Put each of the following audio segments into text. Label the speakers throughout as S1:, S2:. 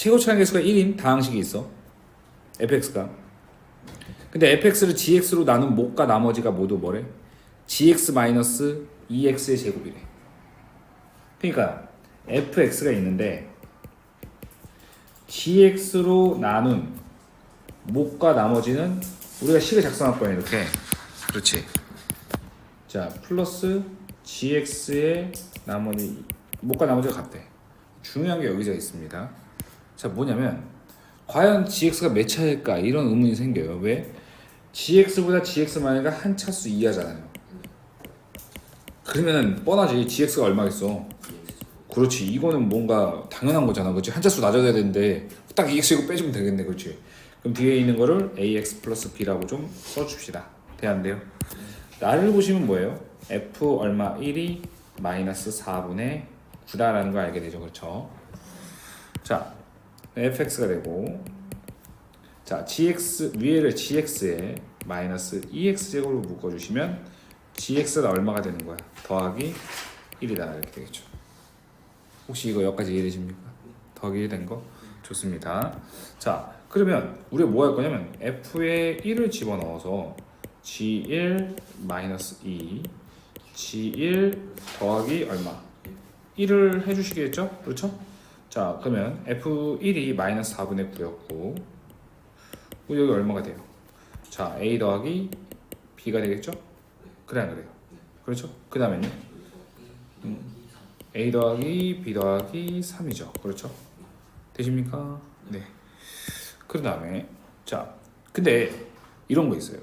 S1: 최고차량 개수가 1인 다항식이 있어. fx가. 근데 fx를 gx로 나눈 목과 나머지가 모두 뭐래? gx 마이너스 2x의 제곱이래. 그러니까 fx가 있는데 gx로 나눈 목과 나머지는 우리가 식을 작성할 거야 이렇게. 그렇지. 자 플러스 gx의 나머지 목과 나머지가 같대. 중요한 게 여기서 있습니다. 자 뭐냐면 과연 gx가 몇 차일까 이런 의문이 생겨요. 왜? gx보다 gx-가 한 차수 이하잖아요. 그러면은 뻔하지 gx가 얼마겠어? 그렇지 이거는 뭔가 당연한 거잖아 그렇지 한 차수 낮아야 되는데 딱 EX 이거 빼주면 되겠네 그렇지 그럼 뒤에 있는 거를 AX 플러스 B라고 좀 써줍시다 돼야 안 돼요? 나를 보시면 뭐예요? F 얼마 1이 마이너스 4분의 9다라는 걸 알게 되죠 그렇죠? 자 fx가 되고 자 gx 위에를 gx에 마이너스 2x 제곱으로 묶어주시면 gx가 얼마가 되는 거야? 더하기 1이다 이렇게 되겠죠 혹시 이거 여기까지 이해되십니까? 더하기 1된 거? 좋습니다. 자, 그러면 우리가 뭐 할 거냐면 f에 1을 집어넣어서 g1 마이너스 2 g1 더하기 얼마? 1을 해주시겠죠? 그렇죠? 자, 그러면 f1이 마이너스 4분의 9였고 여기 얼마가 돼요? 자, a 더하기 b가 되겠죠? 그래 안 그래요? 그렇죠? 그 다음에는 a 더하기 b 더하기 3이죠. 그렇죠? 되십니까? 네. 그 다음에 자, 근데 이런 거 있어요.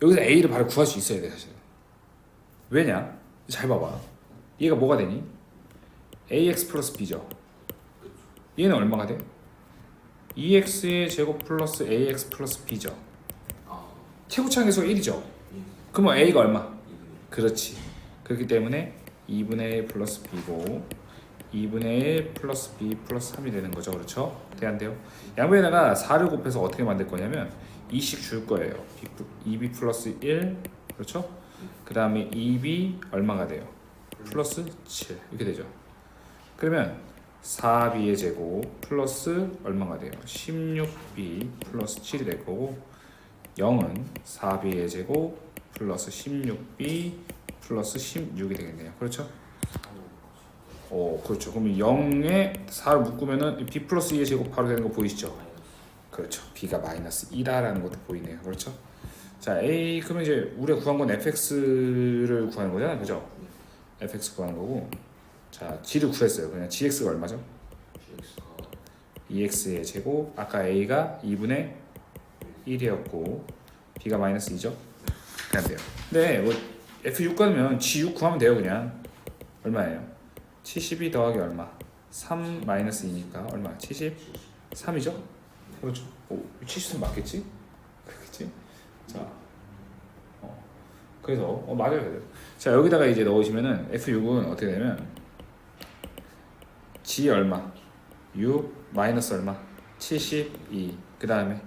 S1: 여기서 a를 바로 구할 수 있어야 돼 사실. 왜냐? 잘 봐봐. 얘가 뭐가 되니? ax 플러스 b죠. 얘는 얼마가 돼? 2x의 제곱 플러스 ax 플러스 b죠. 최고차항 계수가 1이죠. 그러면 a가 얼마? 그렇지. 그렇기 때문에 2분의 1 플러스 b고 2분의 1 플러스 b 플러스 3이 되는 거죠. 그렇죠? 돼안돼요? 양변에다가 4를 곱해서 어떻게 만들 거냐면 2씩 줄 거예요. 2b 플러스 1 그렇죠? 그 다음에 2b 얼마가 돼요? 플러스 7 이렇게 되죠. 그러면 4b의 제곱 플러스 얼마가 돼요? 16b 플러스 7이 될 거고 0은 4b의 제곱 플러스 16b 플러스 16이 되겠네요. 그렇죠? 어, 그렇죠. 그럼 0에 4를 묶으면은 b 플러스 2의 제곱 바로 되는 거 보이시죠? 그렇죠. b가 마이너스 2다라는 것도 보이네요. 그렇죠? 자, a 그러면 이제 우리가 구한 건 fx를 구하는 거잖아요. 그죠? fx 구하는 거고. 자, g를 구했어요. 그냥 gx가 얼마죠? 2x의 제곱. 아까 a가 2분의 1이었고 b가 마이너스 2죠? 그냥 돼요. 네, 뭐 F6 가면 G6 구하면 돼요 그냥 얼마예요? 72 더하기 얼마? 3 마이너스 2니까 얼마? 73이죠? 그렇죠 오, 73 맞겠지? 그렇겠지? 자 어, 그래서 어, 맞아요 그래요. 자 여기다가 이제 넣으시면은 F6은 어떻게 되면 G 얼마? 6 마이너스 얼마? 72 그 다음에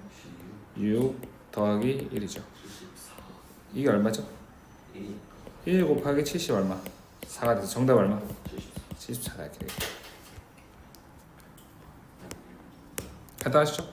S1: 6 더하기 1이죠 이게 얼마죠? 1 곱하기 70 얼마? 4가 돼서 정답 얼마? 74가 이렇게 되겠다. 간단하시죠?